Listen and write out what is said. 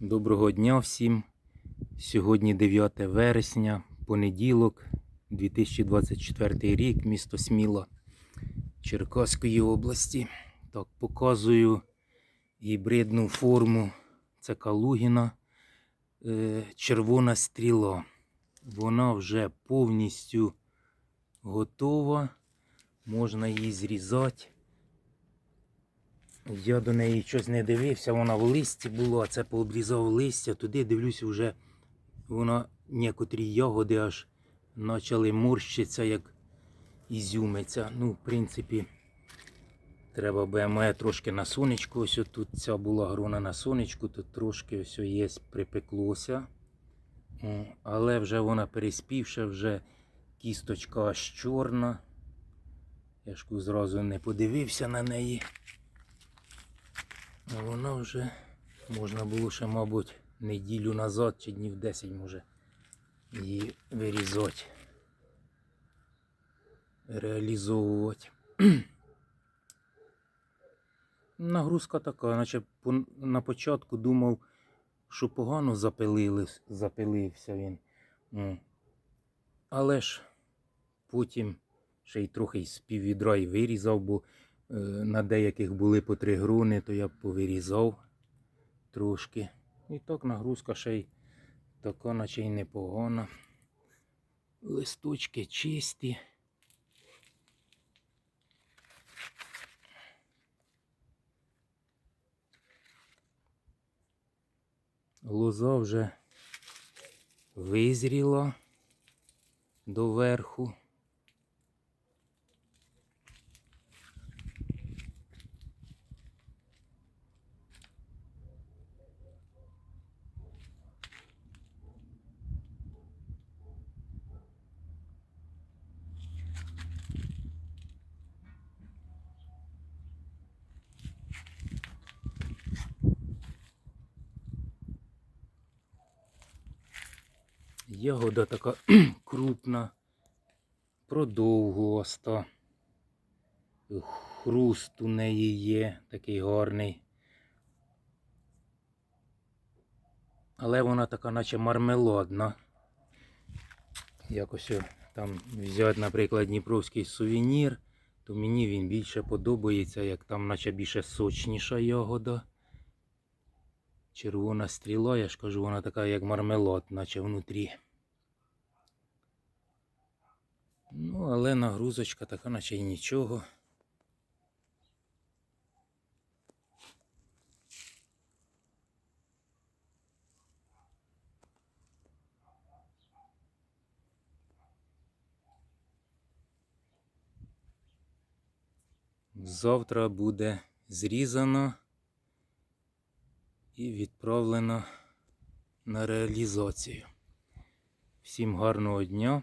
Доброго дня всім. Сьогодні 9 вересня, понеділок, 2024 рік, місто Сміла Черкаської області. Так, показую гібридну форму. Це Калугіна, е, червона стріла. Вона вже повністю готова. Можна її зрізати. Я до неї щось не дивився, вона в листі була, це пообрізав листя, туди дивлюся вже вона некотрі ягоди аж почали морщитися, як ізюмиться. Ну, в принципі, треба БМЕ трошки на сонечку. Ось тут ця була грона на сонечку, тут трошки ось є, припеклося. Але вже вона переспівша, вже кісточка аж чорна. Я ж зразу не подивився на неї. А вона вже можна було ще, мабуть, неділю назад чи днів 10 може її вирізати, реалізовувати. Нагрузка така, наче на початку думав, що погано запилився він. Але ж потім ще й трохи з піввідра й вирізав, бо на деяких були по три груни, то я повирізав трошки. І так нагрузка ще й така, наче й непогана. Листочки чисті. Лоза вже визріла доверху. Ягода така крупна, продовгоста. Хруст у неї є, такий гарний. Але вона така, наче мармеладна. Якось о, там взяти, наприклад, Дніпровський сувенір, то мені він більше подобається, як там наче більше сочніша ягода. Червона стріла, я ж кажу, вона така як мармелад, наче внутрі. Ну, але нагрузочка така, наче й нічого. Завтра буде зрізано і відправлено на реалізацію. Всім гарного дня,